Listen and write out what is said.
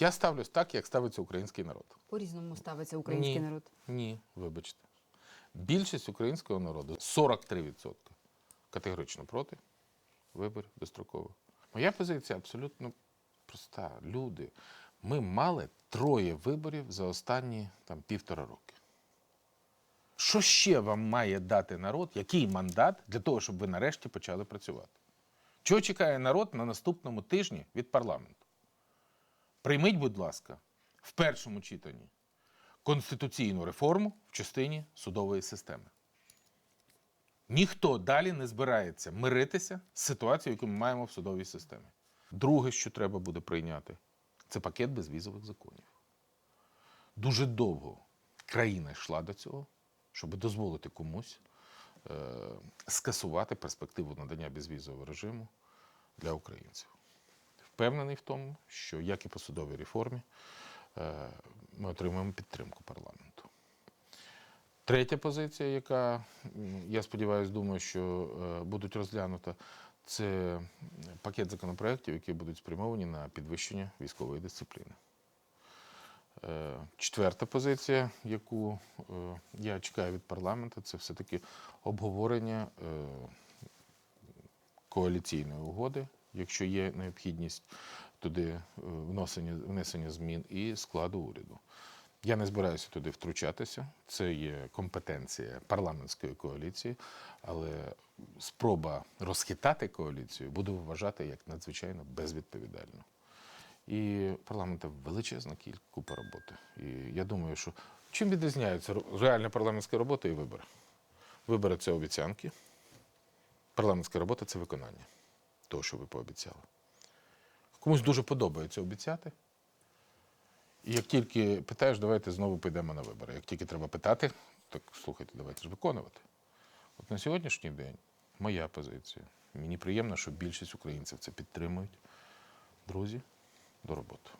Я ставлюсь так, як ставиться український народ. По-різному ставиться український Ні. народ. Ні, вибачте. Більшість українського народу 43% категорично проти виборів дострокових. Моя позиція абсолютно проста. Люди, ми мали троє виборів за останні там, півтора роки. Що ще вам має дати народ, який мандат для того, щоб ви нарешті почали працювати? Чого чекає народ на наступному тижні від парламенту? Прийміть, будь ласка, в першому читанні конституційну реформу в частині судової системи. Ніхто далі не збирається миритися з ситуацією, яку ми маємо в судовій системі. Друге, що треба буде прийняти, це пакет безвізових законів. Дуже довго країна йшла до цього, щоб дозволити комусь е- скасувати перспективу надання безвізового режиму для українців. Впевнений в тому, що як і по судовій реформі, е, ми отримаємо підтримку парламенту. Третя позиція, яка, я сподіваюся, думаю, що е, будуть розглянута, це пакет законопроєктів, які будуть спрямовані на підвищення військової дисципліни. Е, Четверта позиція, яку я чекаю від парламенту, це все-таки обговорення коаліційної угоди, якщо є необхідність туди е, вносення, внесення змін і складу уряду. Я не збираюся туди втручатися. Це є компетенція парламентської коаліції, але спроба розхитати коаліцію буду вважати як надзвичайно безвідповідальну. І у парламенту величезна купа роботи. І я думаю, що чим відрізняється реальна парламентська робота і вибори? Вибори це обіцянки, парламентська робота це виконання того, що ви пообіцяли. Комусь дуже подобається обіцяти. І як тільки питаєш, давайте знову підемо на вибори. Як тільки треба питати, так слухайте, давайте ж виконувати. От на сьогоднішній день моя позиція. Мені приємно, що більшість українців це підтримують. Друзі, до роботи.